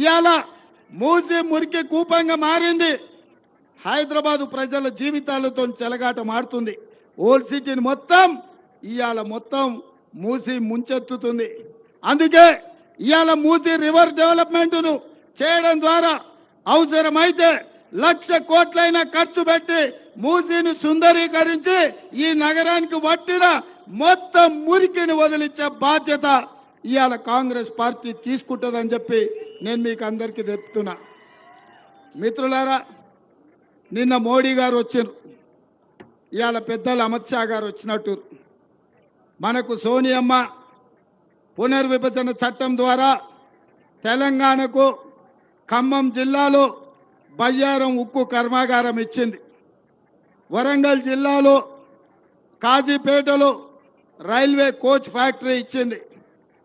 ఇవాళ మూసి మురికి కూపంగా మారింది. హైదరాబాదు ప్రజల జీవితాలతో చెలగాట మారుతుంది ఓల్డ్ సిటీని మొత్తం ఇవాళ మొత్తం మూసి ముంచెత్తుతుంది. అందుకే ఇవాళ మూసి రివర్ డెవలప్మెంట్ను చేయడం ద్వారా అవసరమైతే లక్ష కోట్లైనా ఖర్చు పెట్టి మూసిని సుందరీకరించి ఈ నగరానికి వట్టిన మొత్తం మురికిని వదిలించే బాధ్యత ఇవాళ కాంగ్రెస్ పార్టీ తీసుకుంటుందని చెప్పి నేను మీకు అందరికీ చెప్తున్నా. మిత్రులారా నిన్న మోడీ గారు వచ్చారు. ఇవాళ పెద్దలు అమిత్ షా గారు వచ్చినట్టు. మనకు సోనియమ్మ పునర్విభజన చట్టం ద్వారా తెలంగాణకు ఖమ్మం జిల్లాలో బయ్యారం ఉక్కు కర్మాగారం ఇచ్చింది. వరంగల్ జిల్లాలో కాజీపేటలో రైల్వే కోచ్ ఫ్యాక్టరీ ఇచ్చింది.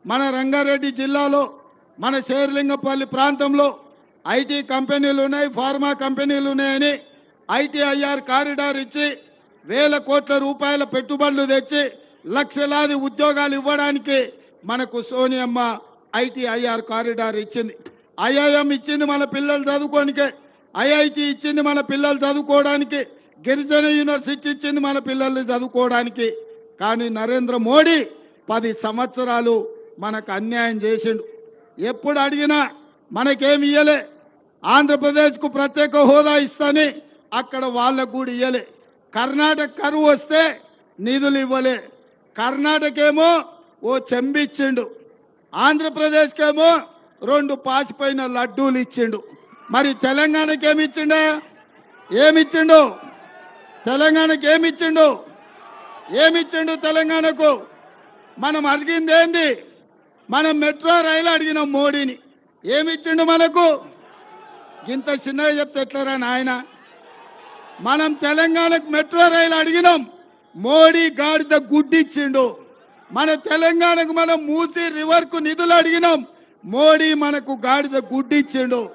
మన రంగారెడ్డి జిల్లాలో మన శేర్లింగపల్లి ప్రాంతంలో ఐటీ కంపెనీలు ఉన్నాయి ఫార్మా కంపెనీలు ఉన్నాయని ఐటీఐఆర్ కారిడార్ ఇచ్చి వేల కోట్ల రూపాయల పెట్టుబడులు తెచ్చి లక్షలాది ఉద్యోగాలు ఇవ్వడానికి మనకు సోనియమ్మ ఐటీఐఆర్ కారిడార్ ఇచ్చింది. ఐఐఎం ఇచ్చింది మన పిల్లలు చదువుకోనికే ఐఐటి ఇచ్చింది మన పిల్లలు చదువుకోవడానికి గిరిజన యూనివర్సిటీ ఇచ్చింది మన పిల్లల్ని చదువుకోవడానికి. కానీ నరేంద్ర మోడీ పది సంవత్సరాలు మనకు అన్యాయం చేసిండు. ఎప్పుడు అడిగినా మనకేమి ఇయ్యలే. ఆంధ్రప్రదేశ్కు ప్రత్యేక హోదా ఇస్తాని అక్కడ వాళ్ళకు కూడా ఇయ్యలే. కర్ణాటక కరువు వస్తే నిధులు ఇవ్వలే. కర్ణాటక ఏమో ఓ చెంబిచ్చిండు. ఆంధ్రప్రదేశ్కేమో రెండు పాసిపోయిన లడ్డూలు ఇచ్చిండు. మరి తెలంగాణకి ఏమి ఇచ్చిండు? ఏమిచ్చిండు? తెలంగాణకి ఏమిచ్చిండు ఏమిచ్చిండు తెలంగాణకు? మనం అడిగింది ఏంది మనం మెట్రో రైలు అడిగినాం మోడీని. ఏమిచ్చిండు మనకు? ఇంత చిన్నగా చెప్తే ఎట్లరా నాయన? మనం తెలంగాణకు మెట్రో రైలు అడిగినాం. మోడీ గాడిద గుడ్డిచ్చిండు. మన తెలంగాణకు మనం మూసి రివర్కు నిధులు అడిగినాం. మోడీ మనకు గాడిద గుడ్డిచ్చిండు.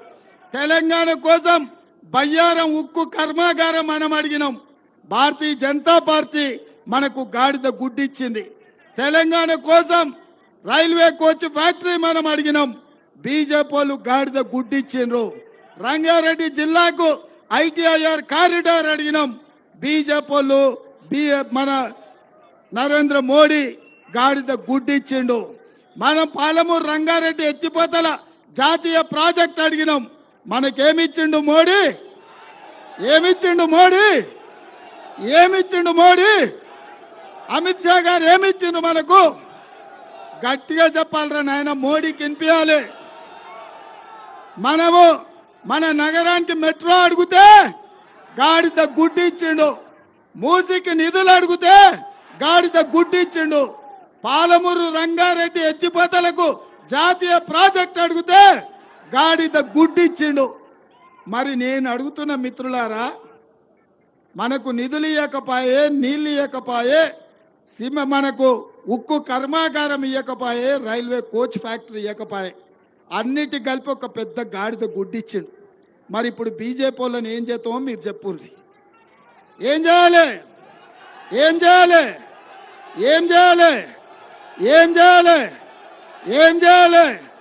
తెలంగాణ కోసం బయ్యారం ఉక్కు కర్మాగారం మనం అడిగినాం. భారతీయ జనతా పార్టీ మనకు గాడిద గుడ్డిచ్చింది. తెలంగాణ కోసం రైల్వే కోచ్ ఫ్యాక్టరీ మనం అడిగినాం. బీజేపీ వాళ్ళు గాడిద గుడ్డిచ్చిండ్రు. రంగారెడ్డి జిల్లాకు ఐటీఐఆర్ కారిడార్ అడిగినాం. బీజేపీ వాళ్ళు మన నరేంద్ర మోడీ గాడిద గుడ్డిచ్చిండు. మనం పాలమూరు రంగారెడ్డి ఎత్తిపోతల జాతీయ ప్రాజెక్ట్ అడిగినాం. మనకేమిచ్చిండు మోడీ? ఏమిచ్చిండు మోడీ? ఏమిచ్చిండు మోడీ? అమిత్ షా గారు ఏమిచ్చిండు మనకు? గట్టిగా చెప్పాలరా నాయన మోడీకి వినిపించాలి మనము మన నగరానికి మెట్రో అడిగితే గాడిద గుడ్డి ఇచ్చిండు. మూసికి నిధులు అడిగితే గాడిద గుడ్డి ఇచ్చిండు. పాలమూరు రంగారెడ్డి ఎత్తిపోతలకు జాతీయ ప్రాజెక్ట్ అడిగితే గాడిద గుడ్డి ఇచ్చిండు. మరి నేను అడుగుతున్న మిత్రులారా మనకు నిధులు ఇవ్వకపాయే నీళ్ళు ఇవ్వకపాయే సిమ మనకు ఉక్కు కర్మాగారం ఇవ్వకపోయే రైల్వే కోచ్ ఫ్యాక్టరీ ఇవ్వకపోయే అన్నిటి కలిపి ఒక పెద్ద గాడిద గుడ్డిచ్చిండు. మరి ఇప్పుడు బీజేపీ వాళ్ళని ఏం చేస్తామో మీరు చెప్పుర్రి ఏం చేయాలి? ఏం చేయాలి? ఏం చేయాలి? ఏం చేయాలి? ఏం చేయాలి?